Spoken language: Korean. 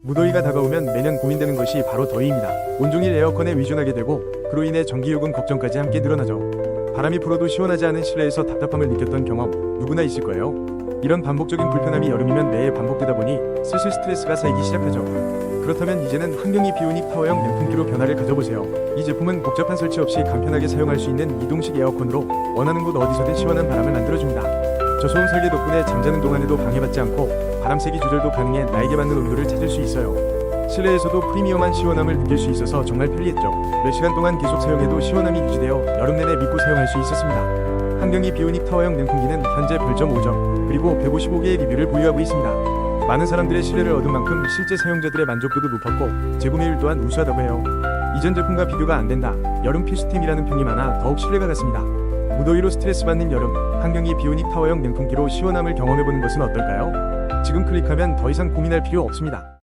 무더위가 다가오면 매년 고민되는 것이 바로 더위입니다. 온종일 에어컨에 의존하게 되고 그로 인해 전기요금 걱정까지 함께 늘어나죠. 바람이 불어도 시원하지 않은 실내에서 답답함을 느꼈던 경험 누구나 있을 거예요. 이런 반복적인 불편함이 여름이면 매해 반복되다 보니 슬슬 스트레스가 쌓이기 시작하죠. 그렇다면 이제는 환경이 비오닉 타워형 냉풍기로 변화를 가져보세요. 이 제품은 복잡한 설치 없이 간편하게 사용할 수 있는 이동식 에어컨으로 원하는 곳 어디서든 시원한 바람을 만들어줍니다. 저 소음 설계 덕분에 잠자는 동안에도 방해받지 않고 바람 세기 조절도 가능해 나에게 맞는 온도를 찾을 수 있어요. 실내에서도 프리미엄한 시원함을 느낄 수 있어서 정말 편리했죠. 몇 시간 동안 계속 사용해도 시원함이 유지되어 여름 내내 믿고 사용할 수 있었습니다. 한경이 비오닉 타워형 냉풍기는 현재 별점 5점 그리고 155개의 리뷰를 보유하고 있습니다. 많은 사람들의 신뢰를 얻은 만큼 실제 사용자들의 만족도도 높았고 재구매율 또한 우수하다고 해요. 이전 제품과 비교가 안 된다. 여름 필수템이라는 평이 많아 더욱 신뢰가 갔습니다. 무더위로 스트레스 받는 여름, 한경이 비오닉 타워형 냉풍기로 시원함을 경험해보는 것은 어떨까요? 지금 클릭하면 더 이상 고민할 필요 없습니다.